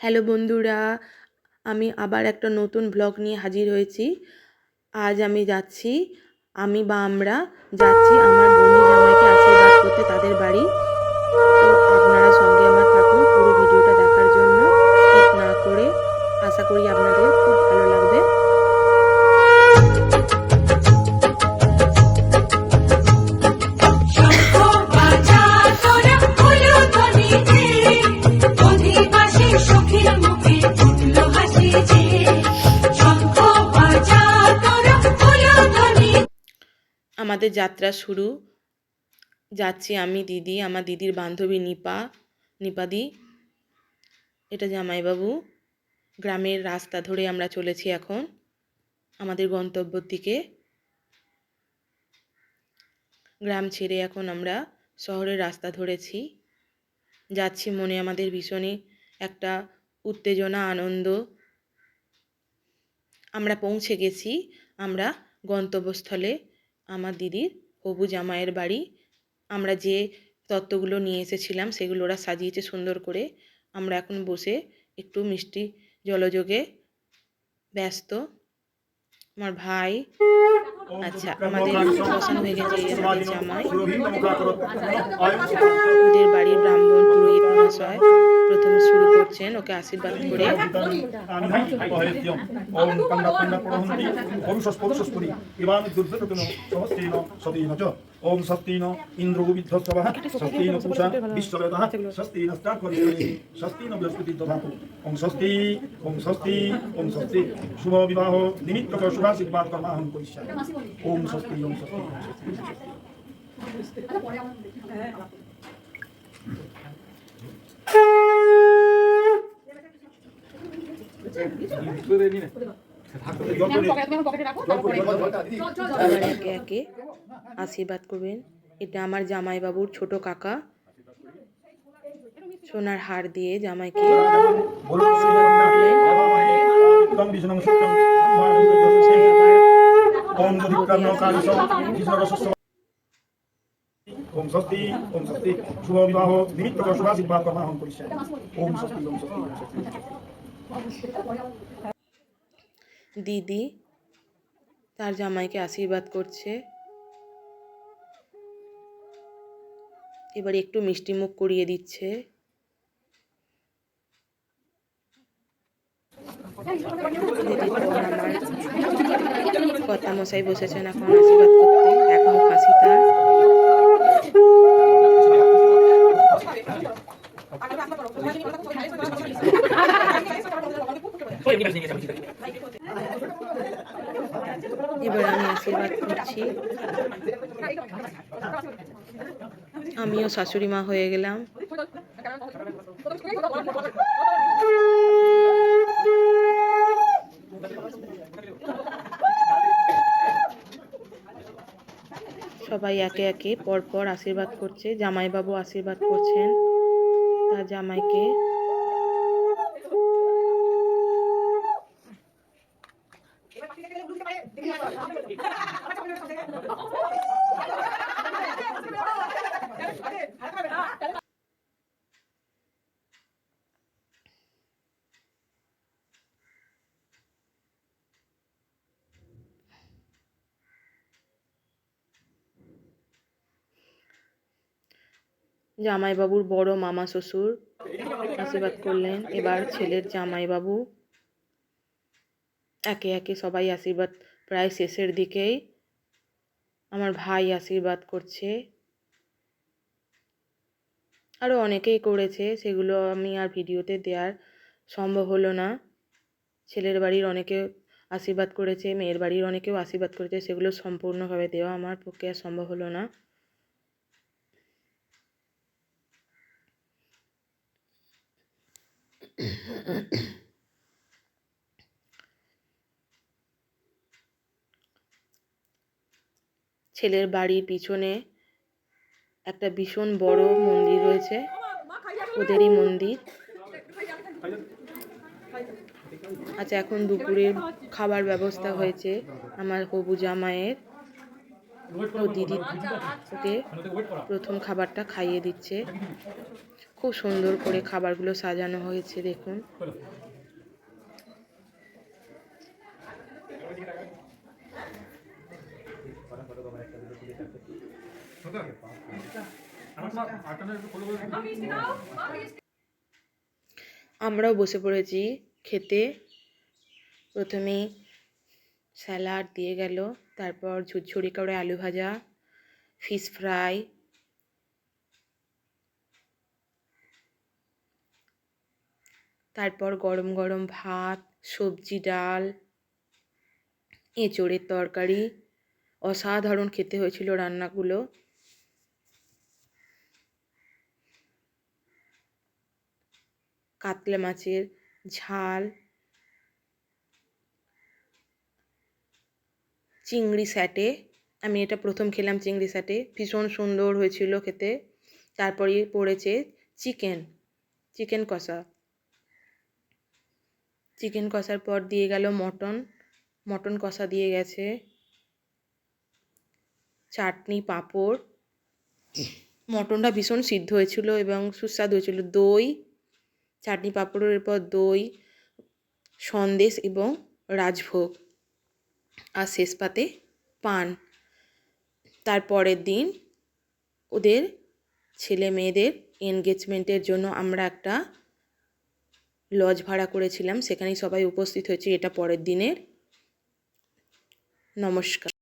Hello বন্ধুরা, আমি আবার একটা নতুন ব্লগ নিয়ে হাজির হয়েছি। আজ আমি যাচ্ছি, আমি বা আমরা যাচ্ছি আমার বন্ধু জামাইকে আশীর্বাদ করতে তাদের বাড়ি। তো আমাদের যাত্রা শুরু। যাচ্ছি আমি, দিদি, আমার দিদির বান্ধবী নিপা, নিপাদি। এটা জামাইবাবু। গ্রামের রাস্তা ধরে আমরা চলেছি এখন আমাদের গন্তব্যর দিকে। গ্রাম ছেড়ে এখন আমরা শহরের রাস্তা ধরেছি। যাচ্ছি মনে আমাদের ভীষণই একটা উত্তেজনা, আনন্দ। আমরা পৌঁছে গেছি আমরা গন্তব্যস্থলে। আমার দিদির হবু জামাইয়ের বাড়ি। আমরা যে তত্ত্বগুলো নিয়ে এসেছিলাম সেগুলো ওরা সাজিয়েছে সুন্দর করে। আমরা এখন বসে একটু মিষ্টি জলযোগে ব্যস্ত। আমার ভাই আচ্ছা আমাদের বসানো হয়ে গেছে আমাদের জামাই। বাড়ির ব্রাহ্মণ পুরোহিত মহাশয়। প্রথমে শুরু করছেন, ওকে আশীর্বাদ করে। ওম স্বস্তিন ইন্দ্র বিধ্বস্তবঃ স্বস্তিন পূষা বিশ্ববেদঃ স্বস্তিন স্তার্করিণী স্বস্তিন বৃহস্পতি দধাতু ওম স্বস্তি ওম স্বস্তি ওম স্বস্তি শুভ বিবাহ নিমিত্তক শুভাশীর্বাদ কর্মাহং করিষ্যামি ওম স্বস্তি ওম স্বস্তি ওম স্বস্তি একে একে আশীর্বাদ করবেন। এটা আমার জামাইবাবুর ছোট কাকা। সোনার হার দিয়ে জামাইকে আবার ওম দধিকর্ণ কালিশ কৃষ্ণরসস্য ওম স্বস্তি ওম স্বস্তি শুভ বিবাহ নিমিত্তক শুভাশীর্বাদ কর্মাহং করিষ্যামি ওম স্বস্তি ওম স্বস্তি ওম স্বস্তি দিদি, তার জামাইকে আশীর্বাদ করছে। এবার একটু মিষ্টি মুখ করিয়ে দিচ্ছে। কথা মশাই বসেছেন, এখন আশীর্বাদ করতে এক মুখ হাসি তার এবার আমি আশীর্বাদ করছি। আমিও শাশুড়ি মা হয়ে গেলাম। সবাই একে একে পরপর আশীর্বাদ করছে। জামাইবাবু আশীর্বাদ করছেন। তার জামাইকে জামাইবাবুর বড় মামা শ্বশুর আশীর্বাদ করলেন। এবার ছেলের জামাইবাবু একে একে সবাই আশীর্বাদ, প্রায় শেষের দিকেই আমার ভাই আশীর্বাদ করছে। আরও অনেকেই করেছে, সেগুলো আমি আর ভিডিওতে দেওয়ার সম্ভব হলো না। ছেলের বাড়ির অনেকে আশীর্বাদ করেছে, মেয়ের বাড়ির অনেকেও আশীর্বাদ করেছে, সেগুলো সম্পূর্ণভাবে দেওয়া আমার পক্ষে সম্ভব হলো না। ছেলের বাড়ির পিছনে একটা ভীষণ বড় মন্দির রয়েছে। ওদেরই মন্দির। আচ্ছা এখন দুপুরের খাবার ব্যবস্থা হয়েছে আমার হবু জামাইয়ের। ও দিদি ওকে প্রথম খাবারটা খাইয়ে দিচ্ছে। খুব সুন্দর করে খাবারগুলো সাজানো হয়েছে দেখুন। আমরাও বসে পড়েছি খেতে। প্রথমে স্যালাড দিয়ে গেল। তারপর ঝুরঝুরি করে আলু ভাজা ফিশ ফ্রাই তারপর গরম গরম ভাত, সবজি ডাল, এঁচোড়ের তরকারি, অসাধারণ খেতে হয়েছিল রান্নাগুলো। কাতলা মাছের ঝাল চিংড়ি স্যাটে। আমি এটা প্রথম খেলাম চিংড়ি স্যাটে। ভীষণ সুন্দর হয়েছিল খেতে। তারপরে পড়েছে চিকেন চিকেন কষা। চিকেন কষার পর দিয়ে গেল মটন। মটন কষা দিয়ে গেছে। চাটনি, পাঁপড়। মটনটা ভীষণ সিদ্ধ হয়েছিল এবং সুস্বাদু হয়েছিল। দই, চাটনি, পাঁপড়ের পর দই, সন্দেশ এবং রাজভোগ। আর শেষ পাতে পান। তার পরের দিন ওদের ছেলে মেয়েদের এনগেজমেন্টের জন্য আমরা একটা লজ ভাড়া করেছিলাম। সেখানেই সবাই উপস্থিত হয়েছে। এটা পরের দিনের নমস্কার।